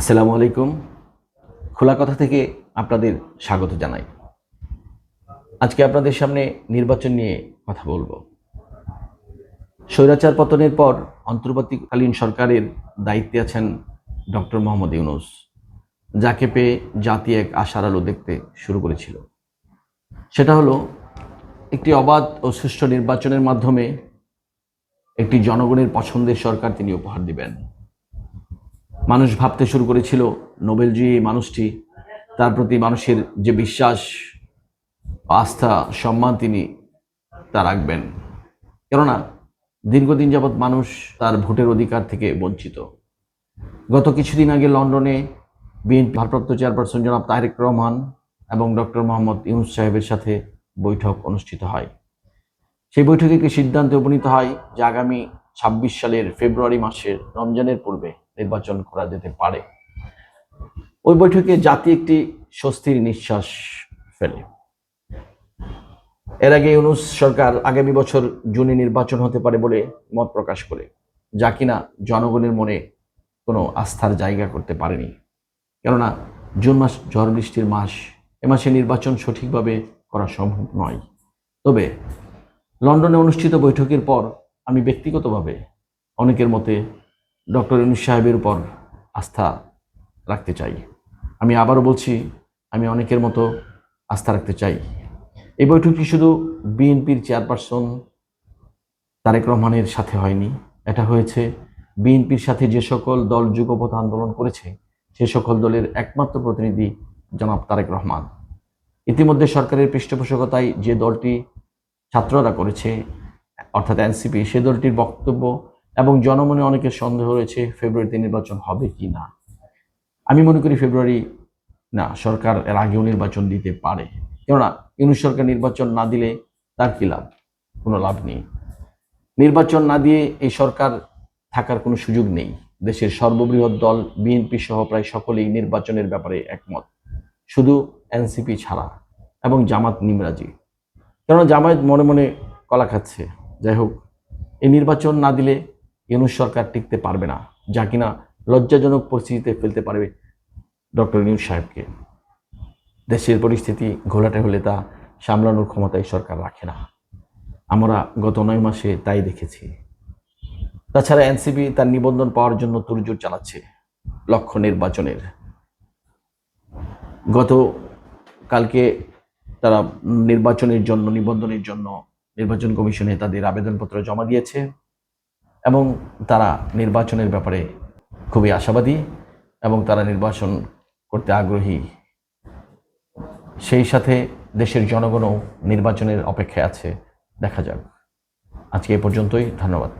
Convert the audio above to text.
আসসালামু আলাইকুম। খোলা কথা থেকে আপনাদের স্বাগত জানাই। আজকে আপনাদের সামনে নির্বাচন নিয়ে কথা বলব। স্বৈরাচার পতনের পর অন্তর্বর্তীকালীন সরকারের দায়িত্বে আছেন ডক্টর মোহাম্মদ ইউনুস, যাকে পেয়ে জাতি এক আশার আলো দেখতে শুরু করেছিল। সেটা হলো, একটি অবাধ ও সুষ্ঠু নির্বাচনের মাধ্যমে একটি জনগণের পছন্দের সরকার তিনি উপহার দিবেন। মানুষ ভাবতে শুরু করেছিল নোবেলজি এই মানুষটি, তার প্রতি মানুষের যে বিশ্বাস, আস্থা, সম্মান তিনি তা রাখবেন। কেননা, দীর্ঘদিন যাবৎ মানুষ তার ভোটের অধিকার থেকে বঞ্চিত। গত কিছুদিন আগে লন্ডনে বিএনপি ভারপ্রাপ্ত চেয়ারপারসন জনাব তারেক রহমান এবং ডক্টর মোহাম্মদ ইউনুস সাহেবের সাথে বৈঠক অনুষ্ঠিত হয়। সেই বৈঠকে একটি সিদ্ধান্তে উপনীত হয় যে আগামী ছাব্বিশ সালের ফেব্রুয়ারি মাসের রমজানের পূর্বে নির্বাচন করা যেতে পারে। ওই বৈঠকে জাতি একটি স্বস্তির নিঃশ্বাস ফেলে। এর আগে ইউনুস সরকার আগামী বছর জুনে নির্বাচন হতে পারে বলে মত প্রকাশ করে, যা কিনা জনগণের মনে কোনো আস্থার জায়গা করতে পারেনি। কেননা, জুন মাস ঝড় বৃষ্টির মাস, এ মাসে নির্বাচন সঠিকভাবে করা সম্ভব নয়। তবে, লন্ডনে অনুষ্ঠিত বৈঠকের পর আমি ব্যক্তিগতভাবে অনেকের মতে ডক্টর ইউনুস সাহেবের উপর আস্থা রাখতে চাই। আমি আবারও বলছি, আমি অনেকের মতো আস্থা রাখতে চাই। এই বৈঠকটি শুধু বিএনপির চেয়ারপারসন তারেক রহমানের সাথে হয়নি, এটা হয়েছে বিএনপির সাথে যে সকল দল যুগপথ আন্দোলন করেছে, সে সকল দলের একমাত্র প্রতিনিধি জনাব তারেক রহমান। ইতিমধ্যে সরকারের পৃষ্ঠপোষকতায় যে দলটি ছাত্ররা করেছে, অর্থাৎ এনসিপি, সে দলটির বক্তব্য এবং জনমনে অনেকের সন্দেহ রয়েছে ফেব্রুয়ারিতে নির্বাচন হবে কি না। আমি মনে করি ফেব্রুয়ারি, না, সরকার এর আগেও নির্বাচন দিতে পারে। কেননা, ইউনুস সরকার নির্বাচন না দিলে তার কি লাভ? কোনো লাভ নেই। নির্বাচন না দিয়ে এই সরকার থাকার কোনো সুযোগ নেই। দেশের সর্ববৃহৎ দল, বিএনপি সহ প্রায় সকলেই নির্বাচনের ব্যাপারে একমত। শুধু এনসিপি ছাড়া এবং জামাত নিমরাজি। কেননা, জামায়াত মনে মনে কলা খাচ্ছে। যাই হোক, এই নির্বাচন না দিলে ইউনুস সরকার টিকতে পারবে না, যা কিনা লজ্জাজনক পরিস্থিতিতে ফেলতে পারবে ডক্টর ইউনুস সাহেবকে। দেশের পরিস্থিতি ঘোলাটে হলে তা সামলানোর ক্ষমতা এই সরকার রাখে না। আমরা গত নয় মাসে তাই দেখেছি। তাছাড়া এনসিপি তার নিবন্ধন পাওয়ার জন্য তুরজোর চালাচ্ছে লক্ষ্য নির্বাচনের। গত কালকে তারা নির্বাচনের জন্য, নিবন্ধনের জন্য নির্বাচন কমিশনে তাদের আবেদনপত্র জমা দিয়েছে। এবং তারা নির্বাচনের ব্যাপারে খুবই আশাবাদী এবং তারা নির্বাচন করতে আগ্রহী। সেই সাথে দেশের জনগণও নির্বাচনের অপেক্ষায় আছে। দেখা যাক। আজকে এ পর্যন্তই। ধন্যবাদ।